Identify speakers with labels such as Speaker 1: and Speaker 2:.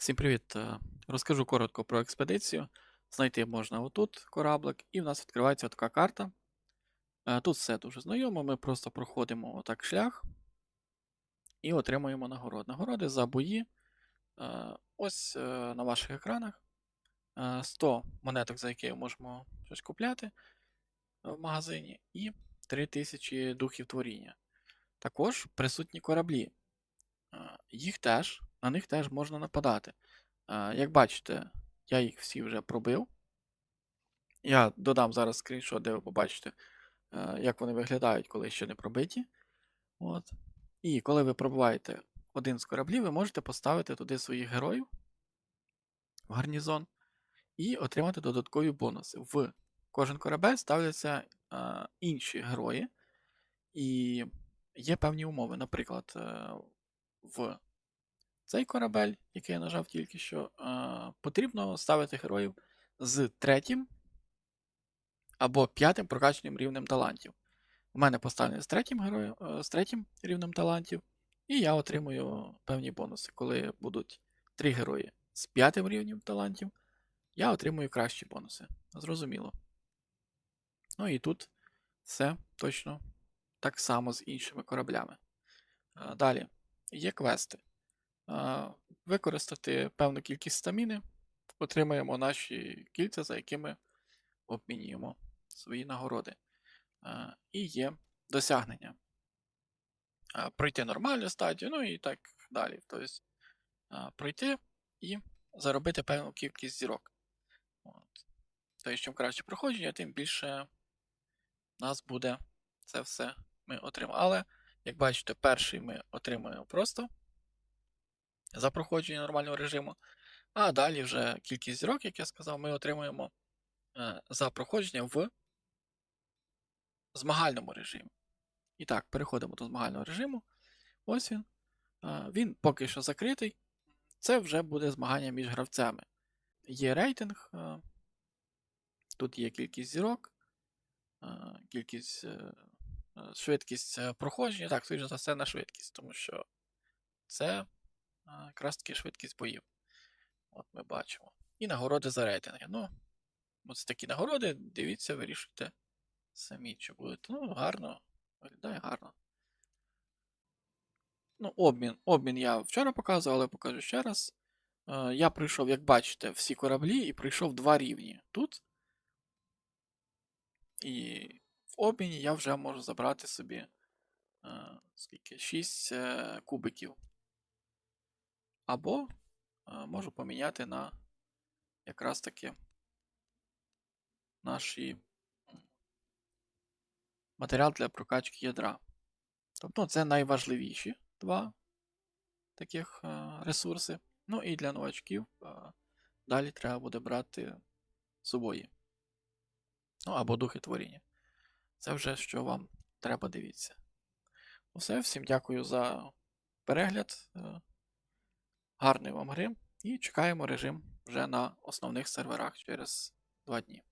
Speaker 1: Всім привіт! Е, Розкажу коротко про експедицію. Знайти можна отут кораблик, і в нас відкривається така карта. Е, Тут все дуже знайомо, ми просто проходимо отак шлях і отримуємо нагород. Нагороди за бої. Е, Ось на ваших екранах. Е, 100 монеток, за які можемо щось купляти в магазині, і 3000 духів творіння. Також присутні кораблі. Їх теж, на них теж можна нападати. Е, Як бачите, я їх всі вже пробив. Я додам зараз скріншот, де ви побачите, е, як вони виглядають, коли ще не пробиті. От. І коли ви пробиваєте один з кораблів, ви можете поставити туди своїх героїв в гарнізон і отримати додаткові бонуси. В кожен корабель ставляться е, інші герої, і є певні умови. Наприклад, в цей корабель, який я нажав тільки що, потрібно ставити героїв з третім або п'ятим прокачаним рівнем талантів. У мене поставлені з третім героєм, е, з третім рівнем талантів, і я отримую певні бонуси. Коли будуть три герої з п'ятим рівнем талантів, я отримую кращі бонуси. Зрозуміло. Ну і тут все точно так само з іншими кораблями. Е, Далі є квести. Використати певну кількість стаміни, отримаємо наші кільця, за якими обмінюємо свої нагороди. І є досягнення. Пройти нормальну стадію, ну і так далі. Тобто пройти і заробити певну кількість зірок. От. Тобто, чим краще проходження, тим більше нас буде це все ми отримаємо. Але, як бачите, перший ми отримуємо просто за проходження нормального режиму. А далі вже кількість зірок, як я сказав, ми отримуємо е, за проходження в змагальному режимі. І так, переходимо до змагального режиму. Ось він. Е, Він поки що закритий. Це вже буде змагання між гравцями. Є рейтинг, е, тут є кількість зірок, кількість, швидкість проходження. Так, скоріше за все на швидкість, тому що це якраз таки швидкість боїв. От ми бачимо. І нагороди за рейтинги. Ну, ось такі нагороди, дивіться, вирішуйте самі, чи будете. Ну, гарно, виглядає гарно. Ну, обмін. Обмін я вчора показував, але покажу ще раз. Е, Я пройшов, як бачите, всі кораблі і пройшов два рівні тут. І в обміні я вже можу забрати собі е, скільки? 6 е, кубиків. Або е, можу поміняти на якраз таки наші матеріал для прокачки ядра. Тобто це найважливіші два таких е, ресурси. Ну і для новачків е, далі треба буде брати сувої. Ну або духи творіння. Це вже що вам треба дивіться. Усе, всім дякую за перегляд. Гарної вам гри. І чекаємо режим вже на основних серверах через 2 дні.